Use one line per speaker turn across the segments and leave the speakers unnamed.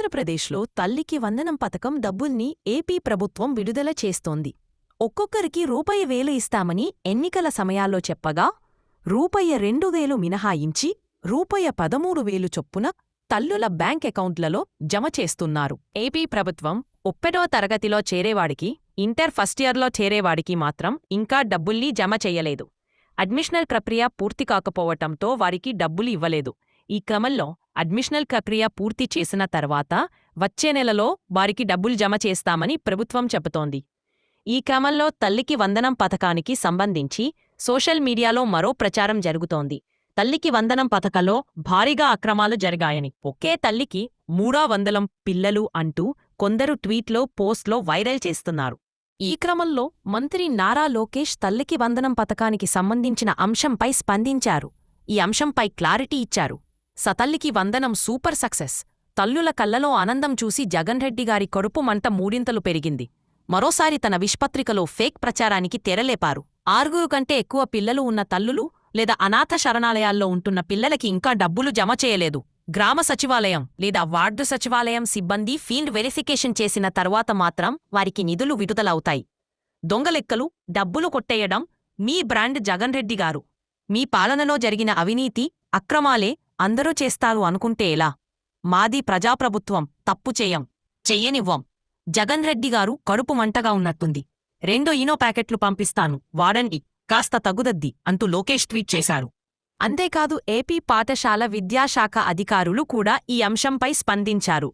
ఆంధ్రప్రదేశ్లో తల్లికి వందనం పథకం డబ్బుల్ని ఏపీ ప్రభుత్వం విడుదల చేస్తోంది. ఒక్కొక్కరికి రూపాయి వేలు ఇస్తామని ఎన్నికల సమయాల్లో చెప్పగా రూపాయి రెండు వేలు మినహాయించి రూపాయి పదమూడు వేలు చొప్పున తల్లుల బ్యాంక్ అకౌంట్లలో జమ చేస్తున్నారు. ఏపీ ప్రభుత్వం ఒప్పెడో తరగతిలో చేరేవాడికి ఇంటర్ ఫస్ట్ ఇయర్లో చేరేవాడికి మాత్రం ఇంకా డబ్బుల్ని జమ చెయ్యలేదు అడ్మిషనల్ ప్రక్రియ పూర్తి కాకపోవటంతో వారికి డబ్బులు ఇవ్వలేదు. ఈ క్రమంలో అడ్మిషనల్ ప్రక్రియ పూర్తి చేసిన తర్వాత వచ్చే నెలలో వారికి డబ్బులు జమ చేస్తామని ప్రభుత్వం చెబుతోంది. ఈ క్రమంలో తల్లికి వందనం పథకానికి సంబంధించి సోషల్ మీడియాలో మరో ప్రచారం జరుగుతోంది. తల్లికి వందనం పథకంలో భారీగా అక్రమాలు జరిగాయని ఒకే తల్లికి మూడా వందలం పిల్లలు అంటూ కొందరు ట్వీట్లో పోస్ట్లో వైరల్ చేస్తున్నారు. ఈ క్రమంలో మంత్రి నారా లోకేష్ తల్లికి వందనం పథకానికి సంబంధించిన అంశంపై స్పందించారు. ఈ అంశంపై క్లారిటీ ఇచ్చారు. సతల్లికి వందనం సూపర్ సక్సెస్. తల్లుల కళ్ళలో ఆనందం చూసి జగన్ రెడ్డి గారి కడుపు మంట మూడింతలు పెరిగింది. మరోసారి తన విష్పత్రికలో ఫేక్ ప్రచారానికి తెరలేపారు. ఆరుగురు కంటే ఎక్కువ పిల్లలు ఉన్న తల్లులు లేదా అనాథ శరణాలయాల్లో ఉంటున్న పిల్లలకి ఇంకా డబ్బులు జమ చేయలేదు. గ్రామ సచివాలయం లేదా వార్డు సచివాలయం సిబ్బంది ఫీల్డ్ వెరిఫికేషన్ చేసిన తర్వాత మాత్రం వారికి నిధులు విడుదలవుతాయి. దొంగలెక్కలు డబ్బులు కొట్టేయడం మీ బ్రాండ్ జగన్ రెడ్డి గారు. మీ పాలనలో జరిగిన అవినీతి అక్రమాలే అందరూ చేస్తారు అనుకుంటే ఎలా? మాది ప్రజాప్రభుత్వం తప్పు చేయం. చెయ్యనివ్వం. జగన్ రెడ్డి గారు కడుపు మంటగా ఉన్నట్టుంది. రెండో ఇనో ప్యాకెట్లు పంపిస్తాను. వాడండి. కాస్త తగుదద్ది అంటూ లోకేష్ ట్వీట్ చేశారు. అంతేకాదు ఏపీ పాఠశాల విద్యాశాఖ అధికారులు కూడా ఈ అంశంపై స్పందించారు.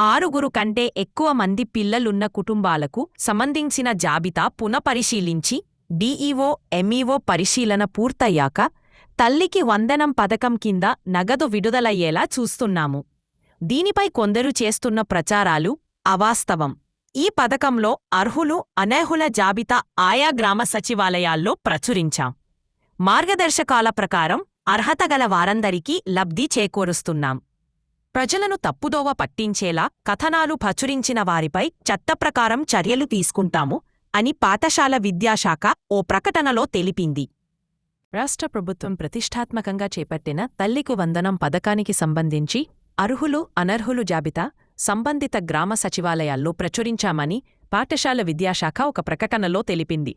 ఆరుగురు కంటే ఎక్కువ మంది పిల్లలున్న కుటుంబాలకు సంబంధించిన జాబితా పునఃపరిశీలించి డీఈఓ ఎంఈఓ పరిశీలన పూర్తయ్యాక తల్లికి వందనం పథకం కింద నగదు విడుదలయ్యేలా చూస్తున్నాము. దీనిపై కొందరు చేస్తున్న ప్రచారాలు అవాస్తవం. ఈ పథకంలో అర్హులు అనర్హుల జాబితా ఆయా గ్రామ సచివాలయాల్లో ప్రచురించాం. మార్గదర్శకాల ప్రకారం అర్హత గల వారందరికీ లబ్ధి చేకూరుస్తున్నాం. ప్రజలను తప్పుదోవ పట్టించేలా కథనాలు ప్రచురించిన వారిపై చట్టప్రకారం చర్యలు తీసుకుంటాము అని పాఠశాల విద్యాశాఖ ఓ ప్రకటనలో తెలిపింది. రాష్ట్ర ప్రభుత్వం ప్రతిష్టాత్మకంగా చేపట్టిన తల్లికు వందనం పథకానికి సంబంధించి అర్హులు అనర్హులు జాబితా సంబంధిత గ్రామ సచివాలయాల్లో ప్రచురించామని పాఠశాల విద్యాశాఖ ఒక ప్రకటనలో తెలిపింది.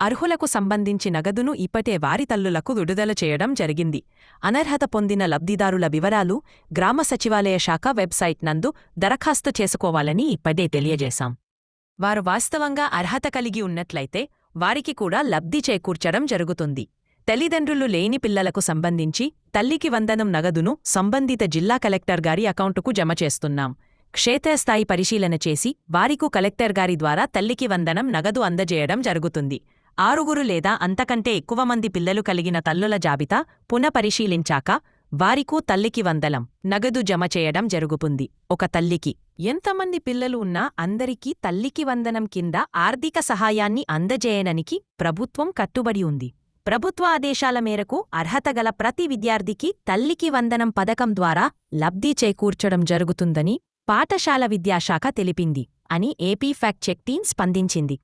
అర్హులకు సంబంధించి నగదును ఇప్పటే వారి తల్లులకు విడుదల చేయడం జరిగింది. అనర్హత పొందిన లబ్ధిదారుల వివరాలు గ్రామ సచివాలయ శాఖ వెబ్సైట్ నందు దరఖాస్తు చేసుకోవాలని ఇప్పటే తెలియజేశాం. వారు వాస్తవంగా అర్హత కలిగి ఉన్నట్లయితే వారికి కూడా లబ్ధి చేకూర్చడం జరుగుతుంది. తల్లిదండ్రులు లేని పిల్లలకు సంబంధించి తల్లికి వందనం నగదును సంబంధిత జిల్లా కలెక్టర్ గారి అకౌంటుకు జమ చేస్తున్నాం. క్షేత్రస్థాయి పరిశీలన చేసి వారికు కలెక్టర్ గారి ద్వారా తల్లికి వందనం నగదు అందజేయడం జరుగుతుంది. ఆరుగురు లేదా అంతకంటే ఎక్కువ మంది పిల్లలు కలిగిన తల్లుల జాబితా పునఃపరిశీలించాక వారికూ తల్లికి వందలం నగదు జమ చేయడం జరుగుతుంది. ఒక తల్లికి ఎంతమంది పిల్లలు ఉన్నా అందరికీ తల్లికి వందనం కింద ఆర్థిక సహాయాన్ని అందజేయడానికి ప్రభుత్వం కట్టుబడి ఉంది. ప్రభుత్వ ఆదేశాల మేరకు అర్హత గల ప్రతి విద్యార్థికి తల్లికి వందనం పథకం ద్వారా లబ్ధి చేకూర్చడం జరుగుతుందని పాఠశాల విద్యాశాఖ తెలిపింది అని ఏపీ ఫ్యాక్ట్ చెక్ టీం స్పందించింది.